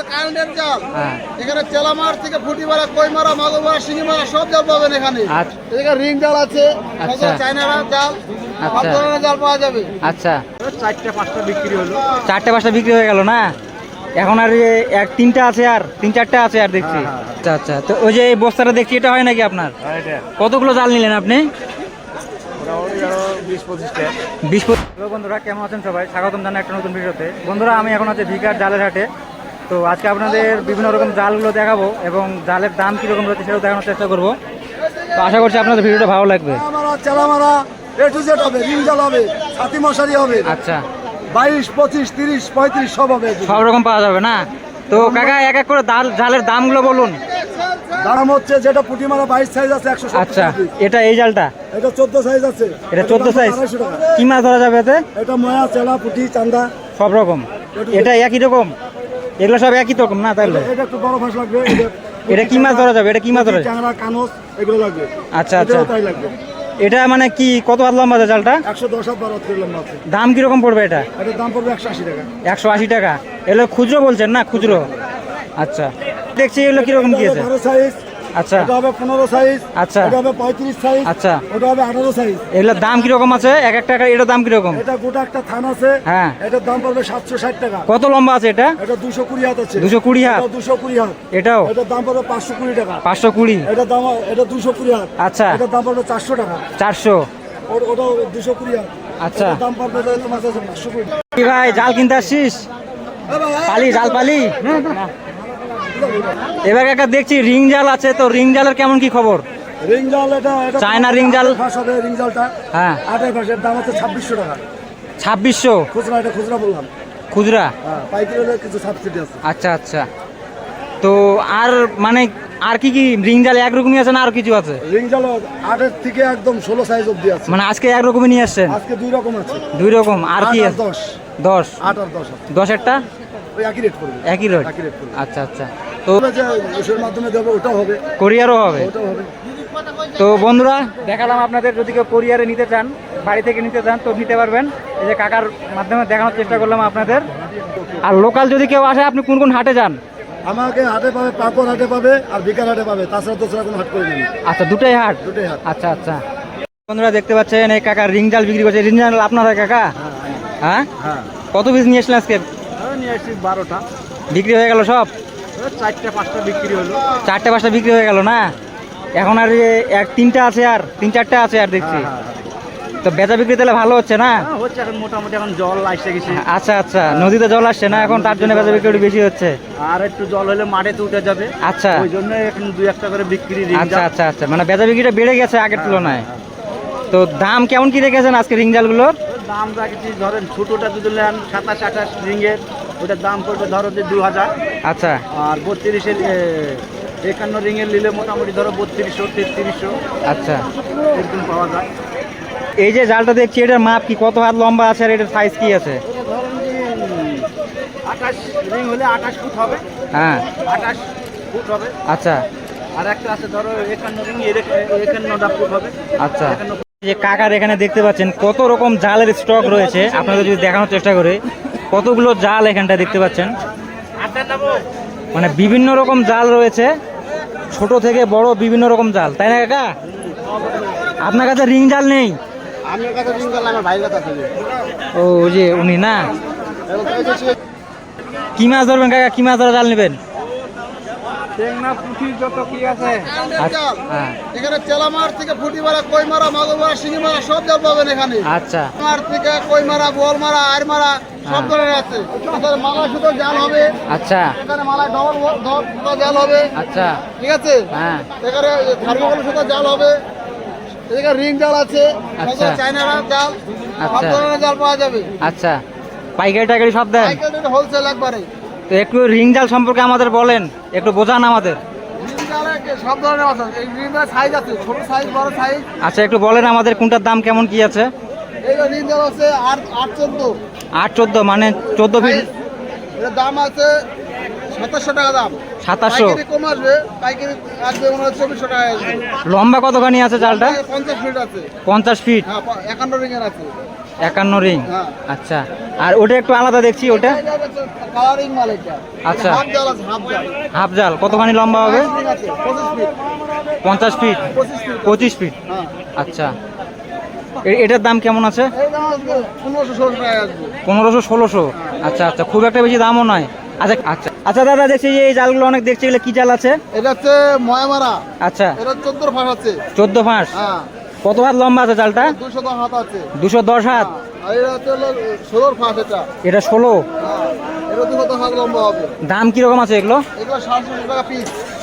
হলো কারেন্টের জাল। হ্যাঁ। এখানে চেলামার থেকে ফুটি মারা কই মারা মাগুর মারা শিঙি মারা সব জাল পাবেন এখানে। আচ্ছা। এখানে রিং জাল আছে আচ্ছা। জাল সব আচ্ছা। ধরনের জাল পাওয়া যাবে। আচ্ছা। চারটে পাঁচটা বিক্রি হলো। চারটে পাঁচটা বিক্রি হয়ে গেল না? এখন আর এক তিনটা আছে আর তিন চারটে আছে আর দেখছি। আচ্ছা আচ্ছা। তো ওই যে এই বস্তাটা দেখছি এটা হয় নাকি আপনার? কতগুলো জাল নিলেন আপনি? বন্ধুরা কেমন আছেন সবাই? স্বাগতম জানাই একটা নতুন ভিডিওতে। বন্ধুরা আমি এখন আছে ভিকার জালের হাটে। তো আজকে আপনাদের বিভিন্ন রকম জালগুলো দেখাবো এবং জালের দাম কীরকম রয়েছে সেটাও দেখানোর চেষ্টা করব। তো আশা করছি আপনাদের ভিডিওটা ভালো লাগবে। মারা চেলা মারা এ টু জেড হবে রিং জাল হবে ছাতি মশারি হবে। আচ্ছা। বাইশ পঁচিশ তিরিশ পঁয়ত্রিশ সব হবে। সব রকম পাওয়া যাবে না? তো কাকা এক এক করে দাল জালের দামগুলো বলুন। দাম হচ্ছে যেটা পুঁটি মারা বাইশ সাইজ আছে একশো আচ্ছা এটা এই জালটা? এটা চোদ্দ সাইজ আছে। এটা চোদ্দ সাইজ। কি মাছ ধরা যাবে এতে? এটা ময়া চেলা পুঁটি চান্দা। সব রকম। এটা একই রকম? এগুলো সব একই রকম না তাহলে? এটা একটু বড় ফাঁস লাগবে এটা কি মাছ ধরা যাবে? এটা কি মাছ ধরা যাবে ট্যাংরা কানস এগুলো লাগবে। আচ্ছা আচ্ছা। তাই লাগবে। এটা মানে কি কত হাত লম্বা আছে জালটা একশো দশ হাত বারো দাম কীরকম পড়বে এটা? এটার দাম পড়বে একশো আশি টাকা। একশো আশি টাকা। এগুলো খুচরো বলছেন না খুচরো? আচ্ছা। দেখছি এগুলো কীরকম কি আছে? আচ্ছা। এটা হবে পনেরো সাইজ আচ্ছা। এটা হবে পঁয়ত্রিশ সাইজ আচ্ছা। ওটা হবে আঠারো সাইজ এগুলোর দাম কীরকম আছে? এক এক টাকা এটার দাম কীরকম? এটা গোটা একটা থান আছে হ্যাঁ। এটার দাম পড়বে সাতশো ষাট টাকা। কত লম্বা আছে এটা? এটা দুশো কুড়ি হাত আছে। দুশো কুড়ি হাত? দুশো কুড়ি হাত। এটাও? এটার দাম পড়বে পাঁচশো কুড়ি টাকা। পাঁচশো কুড়ি? এটার দাম এটা দুশো কুড়ি হাত। আচ্ছা। এটার দাম পড়বে চারশো টাকা। চারশো? ওর- ওটা দুশো কুড়ি হাত। আচ্ছা। দাম পড়বে তোমার কাছে পাঁচশো কুড়ি ভাই জাল কিনতে আসছিস? এ, পালি জাল পালি? এবার একটা দেখছি রিং জাল আছে তো রিং জালের কেমন কি খবর? রিং জাল এটা চায়না রিং জাল? হবে রিং জালটা। হ্যাঁ। আটের দাম হচ্ছে ছাব্বিশশো টাকা। ছাব্বিশশো? খুচরা এটা খুচরা বললাম। খুচরা? হ্যাঁ পাইকারি হলে কিছু সাবসিডি আছে। আচ্ছা আচ্ছা। তো আর মানে আর কি কি রিং জাল একরকমই আছে না আর কিছু আছে? রিং জাল আটের থেকে একদম ষোলো সাইজ অব্দি আছে। মানে আজকে একরকমই নিয়ে আসছেন? আজকে দুই রকম আছে। দুই রকম। আর কি দশ। দশ? আট আর দশ দশেরটা ওই একই রেট পড়বে। একই রেট আচ্ছা আচ্ছা। তো মাধ্যমে দেবো ওটাও হবে। কোরিয়ারও হবে। ওটাও হবে। তো বন্ধুরা দেখালাম আপনাদের যদি কেউ কোরিয়ারে নিতে চান বাড়ি থেকে নিতে চান তো নিতে পারবেন। এই যে কাকার মাধ্যমে দেখানোর চেষ্টা করলাম আপনাদের। আর লোকাল যদি কেউ আসে আপনি কোন কোন হাটে যান? আমাকে হাটে পাবে পাপড় হাটে পাবে আর বিকাল হাটে পাবে। তাছাড়া দোসরা কোনো হাট করে আচ্ছা দুটাই হাট? দুটোই হাট। আচ্ছা আচ্ছা। বন্ধুরা দেখতে পাচ্ছেন এই কাকা রিং জাল বিক্রি করছে। রিং জাল আপনার হয় কাকা? হ্যাঁ হ্যাঁ? কত পিস নিয়ে আসলেন আজকে? নিয়ে আসছি বারোটা। বিক্রি হয়ে গেল সব? চারটে পাঁচটা বিক্রি হলো। চারটে পাঁচটা বিক্রি হয়ে গেল না? এখন আর এক তিনটা আছে আর তিন চারটে আছে আর দেখছি। তো বেচা বিক্রি তাহলে ভালো হচ্ছে না? হচ্ছে এখন মোটামুটি এখন জল আসে গেছে আচ্ছা আচ্ছা নদীতে জল আসছে না এখন তার জন্য বেচা বিক্রি বেশি হচ্ছে। আর একটু জল হলে মাঠে তো উঠে যাবে। আচ্ছা। ওই জন্য এখন দুই একটা করে বিক্রি আচ্ছা আচ্ছা আচ্ছা মানে বেচা বিক্রিটা বেড়ে গেছে আগের তুলনায়। তো দাম কেমন কি রেখেছেন আজকে রিং জালগুলোর? দাম রাখছি ধরেন ছোটোটা যদি নেন সাতাশ আঠাশ রিঙ্গের ওটার দাম পড়বে ধরো যে দু হাজার। আচ্ছা। আর বত্রিশের একান্ন রিঙ্গের নিলে মোটামুটি ধরো বত্রিশশো তেত্রিশশো। আচ্ছা। এরকম পাওয়া যায়। এই যে জালটা দেখছি এটার মাপ কি কত হাত লম্বা আছে আর এটার সাইজ কি আছে? আঠাশ রিং হলে আঠাশ ফুট হবে। হ্যাঁ। আঠাশ ফুট হবে। আচ্ছা। আর একটা আছে ধরো একান্ন রিং একান্নটা ফুট হবে। আচ্ছা। যে কাকার এখানে দেখতে পাচ্ছেন কত রকম জালের স্টক রয়েছে। আপনাদের যদি দেখানোর চেষ্টা করে কতগুলো জাল এখানটা দেখতে পাচ্ছেন? মানে বিভিন্ন রকম জাল রয়েছে। ছোট থেকে বড় বিভিন্ন রকম জাল তাই না কাকা? আপনার কাছে রিং জাল নেই? ও ওই যে উনি না? কি মাছ ধরবেন কাকা? কি মাছ ধরা জাল নেবেন? টেংনা পুঁটি যত কি আছে? আচ্ছা, হ্যাঁ। এখানে চেলামার থেকে ফুটি মারা কই মারা মাগুর মারা শিঙি মারা সব জাল পাবেন এখানে। আচ্ছা। মার থেকে কই মারা বোয়াল মারা আর মারা সব হ্যাঁ। ধরনের আছে। এখানে মালা সুতো জাল হবে। আচ্ছা। এখানে মালায় ডবল সুতো জাল হবে। আচ্ছা। ঠিক আছে? হ্যাঁ। এখানে থার্মোকল সুতো জাল হবে। এখানে রিং জাল আছে। আচ্ছা। চাইনারা জাল। সব আচ্ছা। ধরনের জাল পাওয়া যাবে। আচ্ছা। পাইকারি টাইকারি সব দেন? হোলসেল একবারে। তো একটু রিং জাল সম্পর্কে আমাদের বলেন একটু বোঝান আমাদের। রিং রিং আচ্ছা একটু বলেন আমাদের কোনটার দাম কেমন কি আছে? রিং আট চোদ্দ। মানে চোদ্দ ফিট দাম আছে সাতাশশো টাকা দাম। সাতাশশো? কম আসবে পাইকারি আসবে চব্বিশশো টাকা লম্বা কতখানি আছে জালটা পঞ্চাশ ফিট আছে। পঞ্চাশ ফিট হ্যাঁ একান্ন রিংয়ের আছে। একান্ন রিং? হ্যাঁ। আচ্ছা। আর ওটা একটু আলাদা দেখছি ওটা? কালারিং মাল এটা। আচ্ছা। হাফ জাল কতখানি লম্বা হবে? পঞ্চাশ ফিট? পঁচিশ ফিট। হ্যাঁ। আচ্ছা। এটার দাম কেমন আছে? পনেরোশো ষোলোশো আচ্ছা আচ্ছা। খুব একটা বেশি দামও নয়। আচ্ছা আচ্ছা। আচ্ছা দাদা দেখছি যে এই জালগুলো অনেক দেখছি। এগুলো কি জাল আছে? এটা হচ্ছে ময়ামারা। আচ্ছা। এটা চোদ্দ ফাঁস আছে। চোদ্দ ফাঁস? হ্যাঁ। কত হাত লম্বা আছে জালটা? দুশো দশ হাত এটা ষোলো? হ্যাঁ দাম কীরকম আছে এগুলো? এগুলো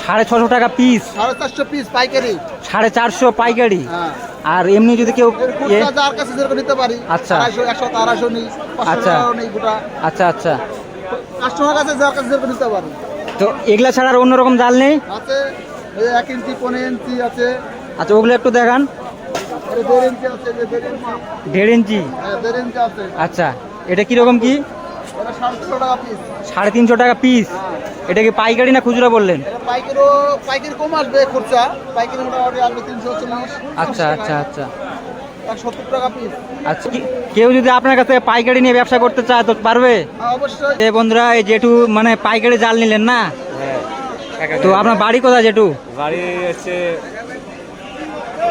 সাড়ে ছশো টাকা পিস সাড়ে চারশো পিস পাইকারি। হ্যাঁ। আর এমনি যদি কেউ এর কুর্তা কাছে নিতে পারি আচ্ছা। আচ্ছা। আচ্ছা আচ্ছা। কাস্টমার কাছে যার কাছে যেরকম নিতে পারি। তো এগুলা ছাড়া আর অন্যরকম জাল নেই? আছে এই যে এক ইঞ্চি পনেরো ইঞ্চি আছে। আচ্ছা ওগুলো একটু দেখান। দেড় ইঞ্চি হ্যাঁ, আচ্ছা এটা কীরকম কি? সাড়ে তিনশো টাকা পিস হ্যাঁ। এটা কি পাইকারি না খুচরা বললেন? আচ্ছা আচ্ছা আচ্ছা। পিস আচ্ছা কেউ যদি আপনার কাছে পাইকারি নিয়ে ব্যবসা করতে চায় তো পারবে? হ্যাঁ অবশ্যই। বন্ধুরা এই জেঠু মানে পাইকারি জাল নিলেন না? তো আপনার বাড়ি কোথায় জেঠু? বাড়ি হচ্ছে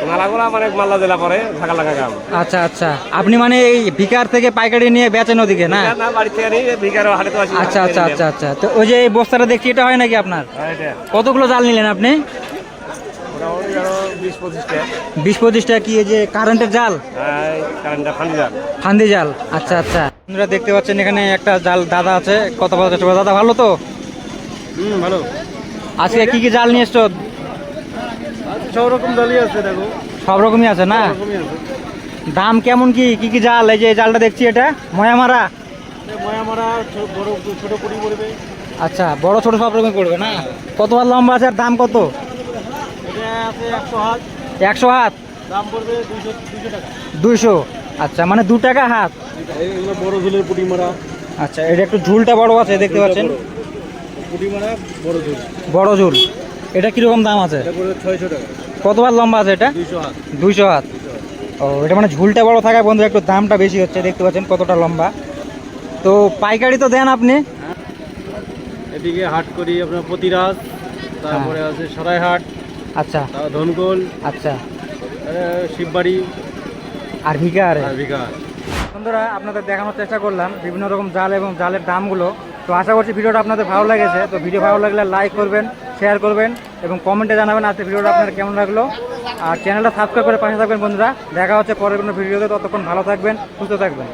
মানে মালদা জেলা পরে ঢাকা লাগা গ্রাম। আচ্ছা আচ্ছা। আপনি মানে এই ভিকার থেকে পাইকারি নিয়ে বেচেন ওদিকে না? না বাড়ি থেকে নিয়ে ভিকার হাটে তো আচ্ছা আচ্ছা আচ্ছা আচ্ছা। তো ওই যে এই বস্তাটা দেখছি এটা হয় নাকি আপনার? হ্যাঁ, কতগুলো জাল নিলেন আপনি? বিশ পঁচিশটা কি এই যে কারেন্টের জাল? ফান্দি জাল। আচ্ছা আচ্ছা। আপনারা দেখতে পাচ্ছেন এখানে একটা জাল দাদা আছে কত দাদা ভালো তো? হুম ভালো। আজকে কি কি জাল নিয়ে এসছো? সব রকম দালি আছে দেখো। সব রকমই আছে না? দাম কেমন কি? কি কি জাল? এই যে জালটা দেখছি এটা। ময়ামারা? ময়া মারা বড় ছোট কুড়ি পড়বে। আচ্ছা বড় ছোট সব রকমই পড়বে না? কত হাত লম্বা আছে আর দাম কত? একশো হাত। দাম পড়বে দুইশো আচ্ছা মানে দু টাকা হাত? বড় ঝুলের পুটি মারা আচ্ছা এটা একটু ঝুলটা বড় আছে দেখতে পাচ্ছেন? পুটি মারা বড় ঝুল। বড় ঝুল। এটা কীরকম দাম আছে? এটা পড়বে ছয়শো টাকা। কত হাত লম্বা আছে এটা? দুইশো হাত। ও এটা মানে ঝুলটা বড় থাকায় বন্ধু একটু দামটা বেশি হচ্ছে দেখতে পাচ্ছেন কতটা লম্বা। তো পাইকারি তো দেন আপনি? এদিকে হাট করি আপনার প্রতিরাজ তারপরে আছে সরাইহাট আচ্ছা। ধনকোল আচ্ছা। শিববাড়ি। আর ভিকার আর। বন্ধুরা আপনাদের দেখানোর চেষ্টা করলাম বিভিন্ন রকম জাল এবং জালের দামগুলো। তো আশা করছি ভিডিওটা আপনাদের ভালো লেগেছে। তো ভিডিও ভালো লাগলে লাইক করবেন শেয়ার করবেন এবং কমেন্টে জানাবেন আজকে ভিডিওটা আপনার কেমন লাগল। আর চ্যানেলটা সাবস্ক্রাইব করে পাশে থাকবেন বন্ধুরা। দেখা হচ্ছে পরের কোনো ভিডিওতে। ততক্ষণ ভালো থাকবেন, সুস্থ থাকবেন।